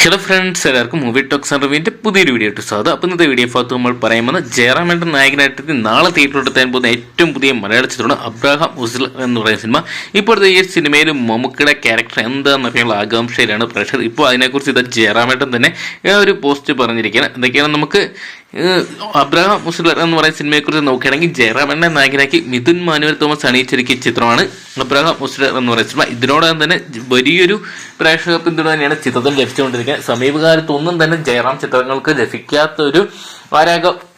Hello friends എല്ലാവർക്കും movie talks റിവ്യൂവിന്റെ പുതിയൊരു വീഡിയോ ഇട്ട് സ്വാഗതം. അപ്പം ഇന്നത്തെ വീഡിയോ ഭാഗത്ത് നമ്മൾ പറയുന്നത് ജയറാമേട്ടൻ നായകനായിട്ട് നാളെ തിയേറ്ററിൽ എത്താൻ പോകുന്ന ഏറ്റവും പുതിയ മലയാള ചിത്രമാണ് അബ്രാഹാം ഉസ്ൽ എന്ന് പറയുന്ന സിനിമ ഇപ്പോഴത്തെ ഈ സിനിമയിൽ മമ്മൂക്കയുടെ ക്യാരക്ടർ എന്താണെന്നൊക്കെയുള്ള ആകാംക്ഷയിലാണ് പ്രഷർ ഇപ്പോൾ അതിനെക്കുറിച്ച് ഇത് ജയറാമേട്ടൻ തന്നെ ഒരു പോസ്റ്റ് പറഞ്ഞിരിക്കുകയാണ്. എന്തൊക്കെയാണ് നമുക്ക് അബ്രഹാം മുസ്ലിം എന്ന് പറയുന്ന സിനിമയെ സിനിമയെക്കുറിച്ച് നോക്കുകയാണെങ്കിൽ ജയറാമേട്ടനെ നായകനാക്കി മിഥുൻ മാനുവൽ തോമസ് അണിയിച്ചൊരുക്കിയ ചിത്രമാണ് അബ്രഹാം മുസ്ലിം എന്ന് പറയുന്ന സിനിമ. ഇതിനോടകം തന്നെ വലിയൊരു പ്രേക്ഷക പിന്തുണ തന്നെയാണ് ചിത്രത്തിൽ ലഭിച്ചുകൊണ്ടിരിക്കുന്നത്. സമീപകാലത്തൊന്നും തന്നെ ജയറാം ചിത്രങ്ങൾക്ക് ലഭിക്കാത്ത ഒരു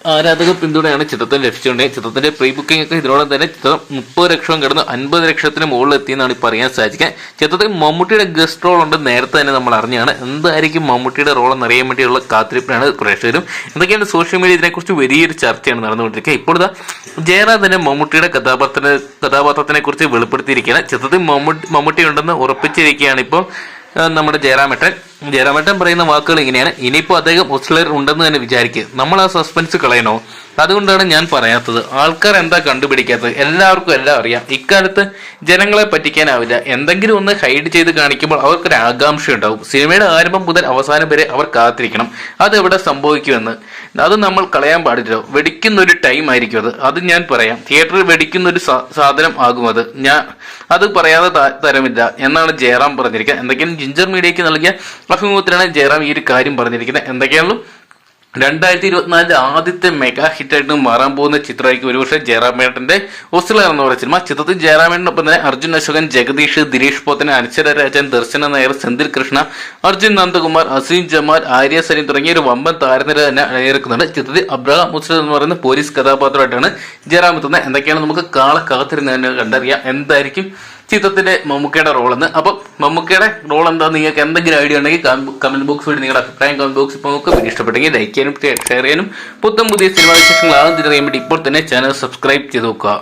ആരാധക പിന്തുണയാണ് ചിത്രത്തിന് ലഭിച്ചുകൊണ്ടിരിക്കുന്നത് ചിത്രത്തിന്റെ പ്രീ ബുക്കിംഗ് ഒക്കെ ഇതിനോടൊപ്പം തന്നെ ചിത്രം മുപ്പത് ലക്ഷം കടന്ന് അൻപത് ലക്ഷത്തിന് മുകളിൽ എത്തിയെന്നാണ് ഇപ്പോൾ അറിയാൻ സാധിക്കുക ചിത്രത്തിൽ മമ്മൂട്ടിയുടെ ഗസ്റ്റ് റോൾ ഉണ്ട് നേരത്തെ തന്നെ നമ്മൾ അറിഞ്ഞാണ്. എന്തായിരിക്കും മമ്മൂട്ടിയുടെ റോൾ എന്നറിയാൻ വേണ്ടിയുള്ള കാത്തിരിപ്പിനാണ് പ്രേക്ഷകരും. എന്തൊക്കെയാണ് സോഷ്യൽ മീഡിയ ഇതിനെക്കുറിച്ച് വലിയൊരു ചർച്ചയാണ് നടന്നുകൊണ്ടിരിക്കുക. ഇപ്പോൾ ജയറാം തന്നെ മമ്മൂട്ടിയുടെ കഥാപാത്രത്തിന് കഥാപാത്രത്തിനെ കുറിച്ച് വെളിപ്പെടുത്തിയിരിക്കുകയാണ്. ചിത്രത്തിൽ മമ്മൂട്ടി മമ്മൂട്ടി ഉണ്ടെന്ന് ഉറപ്പിച്ചിരിക്കുകയാണ് ഇപ്പോൾ നമ്മുടെ ജയറാമേട്ടൻ ജയറാമേട്ടൻ പറയുന്ന വാക്കുകൾ ഇങ്ങനെയാണ്. ഇനിയിപ്പോൾ അദ്ദേഹം ഒസ്ലർ ഉണ്ടെന്ന് തന്നെ വിചാരിക്കുക നമ്മൾ ആ സസ്പെൻസ് കളയണോ? അതുകൊണ്ടാണ് ഞാൻ പറയാത്തത്. ആൾക്കാർ എന്താ കണ്ടുപിടിക്കാത്തത്? എല്ലാവർക്കും എല്ലാം അറിയാം. ഇക്കാലത്ത് ജനങ്ങളെ പറ്റിക്കാനാവില്ല. എന്തെങ്കിലും ഒന്ന് ഹൈഡ് ചെയ്ത് കാണിക്കുമ്പോൾ അവർക്കൊരു ആകാംക്ഷ ഉണ്ടാവും സിനിമയുടെ ആരംഭം മുതൽ അവസാനം വരെ അവർ കാത്തിരിക്കണം. അത് എവിടെ സംഭവിക്കുമെന്ന്. അത് നമ്മൾ കളയാൻ പാടില്ല. വെടിക്കുന്ന ഒരു ടൈം ആയിരിക്കും അത്. അത് ഞാൻ പറയാം. തിയേറ്ററിൽ വെടിക്കുന്ന ഒരു സാധനം ആകും അത് ഞാൻ അത് പറയാതെ തരമില്ല എന്നാണ് ജയറാം പറഞ്ഞിരിക്കുക. എന്തെങ്കിലും ജിഞ്ചർ മീഡിയയ്ക്ക് നൽകിയ അഭിമുഖത്തിലാണ് ജയറാം ഈ ഒരു കാര്യം പറഞ്ഞിരിക്കുന്നത്. എന്തൊക്കെയാണല്ലോ? രണ്ടായിരത്തി ഇരുപത്തിനാലിലെ ആദ്യത്തെ മെഗാ ഹിറ്റായിട്ട് മാറാൻ പോകുന്ന ചിത്രമായിരിക്കും ഒരുപക്ഷെ ജയറാമേട്ടന്റെ ഓസ്ട്രേലിയ എന്ന് പറയുന്ന സിനിമ. ചിത്രത്തിൽ ജയറാം ജയറാമേട്ടനൊപ്പം തന്നെ അർജുൻ അശോകൻ ജഗദീഷ് ദിനേഷ് പോത്തൻ അനശ്വര രാജൻ ദർശന നായർ സെന്തിൽ കൃഷ്ണ അർജുൻ നന്ദകുമാർ അസീം ജമാൽ ആര്യ സലീം തുടങ്ങിയ ഒരു വമ്പൻ താരനിര തന്നെ അണിയിറക്കുന്നുണ്ട് ചിത്രത്തിൽ അബ്രഹാം മുസ്ലിം എന്ന് പറയുന്ന പോലീസ് കഥാപാത്രമായിട്ടാണ് ജയറാം എത്തുന്നത്. എന്തൊക്കെയാണ് നമുക്ക് കാളെ കാത്തിരുന്ന് തന്നെ കണ്ടറിയാം. എന്തായിരിക്കും ചിത്രത്തിന്റെ മമ്മൂക്കയുടെ റോൾ എന്ന് അപ്പം മമ്മൂക്കയുടെ റോൾ എന്താ നിങ്ങൾക്ക് എന്തെങ്കിലും ഐഡിയ ഉണ്ടെങ്കിൽ കമന്റ് ബോക്സ് വഴി നിങ്ങളുടെ അഭിപ്രായം കമന്റ് ബോക്സ് ഇപ്പോൾ നമുക്ക് ഇഷ്ടപ്പെട്ടെങ്കിൽ ലൈക്ക് ചെയ്യാനും ഷെയർ ചെയ്യാനും. പുത്തം പുതിയ സിനിമാ വിശേഷങ്ങൾ ആദ്യം തിരികെ വേണ്ടി ഇപ്പോൾ തന്നെ ചാനൽ സബ്സ്ക്രൈബ് ചെയ്ത് നോക്കുക.